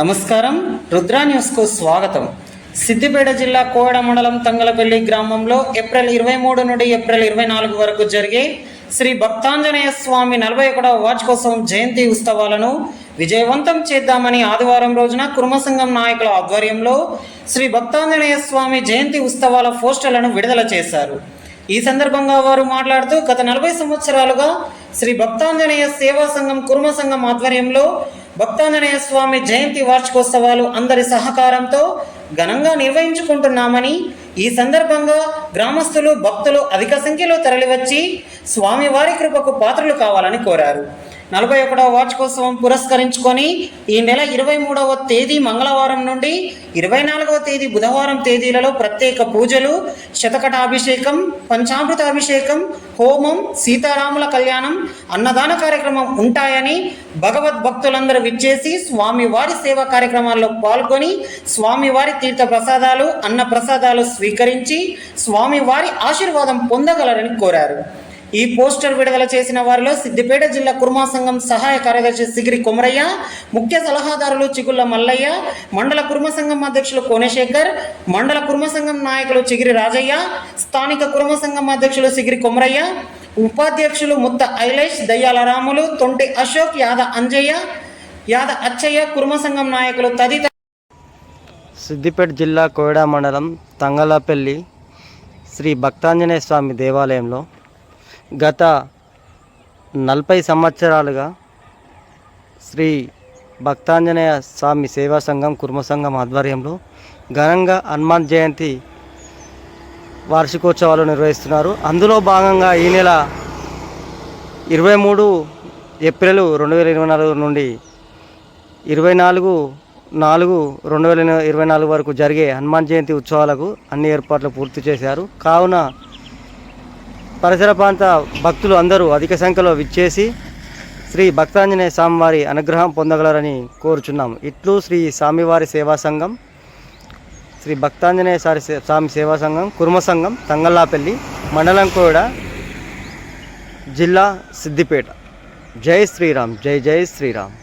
నమస్కారం. రుద్రా న్యూస్కు స్వాగతం. సిద్దిపేట జిల్లా కోవడ మండలం తంగలపల్లి గ్రామంలో ఏప్రిల్ ఇరవై మూడు నుండి ఏప్రిల్ ఇరవై నాలుగు వరకు జరిగే శ్రీ భక్తాంజనేయ స్వామి నలభై ఒకటవ వార్షికోత్సవం జయంతి ఉత్సవాలను విజయవంతం చేద్దామని ఆదివారం రోజున కుర్మసంఘం నాయకుల ఆధ్వర్యంలో శ్రీ భక్తాంజనేయ స్వామి జయంతి ఉత్సవాల పోస్టర్లను విడుదల చేశారు. ఈ సందర్భంగా వారు మాట్లాడుతూ గత నలభై సంవత్సరాలుగా శ్రీ భక్తాంజనేయ సేవా సంఘం కుర్మ సంఘం ఆధ్వర్యంలో భక్తాంజనేయ స్వామి జయంతి వార్షికోత్సవాలు అందరి సహకారంతో ఘనంగా నిర్వహించుకుంటున్నామని ఈ సందర్భంగా గ్రామస్తులు భక్తులు అధిక సంఖ్యలో తరలివచ్చి స్వామివారి కృపకు పాత్రలు కావాలని కోరారు. నలభై ఒకటవ వార్షికోత్సవం పురస్కరించుకొని ఈ నెల ఇరవై మూడవ తేదీ మంగళవారం నుండి ఇరవై నాలుగవ తేదీ బుధవారం తేదీలలో ప్రత్యేక పూజలు శతకటాభిషేకం పంచామృతాభిషేకం హోమం సీతారాముల కళ్యాణం అన్నదాన కార్యక్రమం ఉంటాయని భగవద్భక్తులందరూ విచ్చేసి స్వామివారి సేవా కార్యక్రమాల్లో పాల్గొని స్వామివారి తీర్థ ప్రసాదాలు అన్న ప్రసాదాలు స్వీకరించి స్వామివారి ఆశీర్వాదం పొందగలరని కోరారు. ఈ పోస్టర్ విడుదల చేసిన వారిలో సిద్దిపేట జిల్లా కుర్మా సంఘం సహాయ కార్యదర్శి సిగిరి కొమరయ్య ముఖ్య సలహాదారులు చిగుళ్ళ మల్లయ్య మండల కుర్మ సంఘం అధ్యక్షులు కోనశేఖర్ మండల కుర్మ సంఘం నాయకులు చిగిరి రాజయ్య స్థానిక కుర్మ సంఘం అధ్యక్షులు సిగిరి కొమరయ్య ఉపాధ్యక్షులు ముత్త ఐలేష్ దయ్యాల రాములు తొంటి అశోక్ యాద అంజయ్య యాద అచ్చయ్య కుర్మ సంఘం నాయకులు తదితర సిద్దిపేట జిల్లా కోయడా మండలం తంగలపల్లి శ్రీ భక్తాంజనేయ స్వామి దేవాలయంలో గత నలభై సంవత్సరాలుగా శ్రీ భక్తాంజనేయ స్వామి సేవా సంఘం కుర్మ సంఘం ఆధ్వర్యంలో ఘనంగా హనుమాన్ జయంతి వార్షికోత్సవాలు నిర్వహిస్తున్నారు. అందులో భాగంగా ఈ నెల ఇరవై మూడు ఏప్రిల్ రెండు వేల ఇరవై నాలుగు నుండి ఇరవై నాలుగు నాలుగు రెండు వేల ఇరవై నాలుగు వరకు జరిగే హనుమాన్ జయంతి ఉత్సవాలకు అన్ని ఏర్పాట్లు పూర్తి చేశారు. కావున పరిసర ప్రాంత భక్తులు అందరూ అధిక సంఖ్యలో విచ్చేసి శ్రీ భక్తాంజనేయ స్వామివారి అనుగ్రహం పొందగలరని కోరుచున్నాం ఇట్లు శ్రీ స్వామివారి సేవా సంఘం శ్రీ భక్తాంజనేయ సారి స్వామి సేవా సంఘం కుర్మ సంఘం తంగల్లాపల్లి మండలం కూడా జిల్లా సిద్దిపేట. జై శ్రీరామ్ జై జై శ్రీరామ్.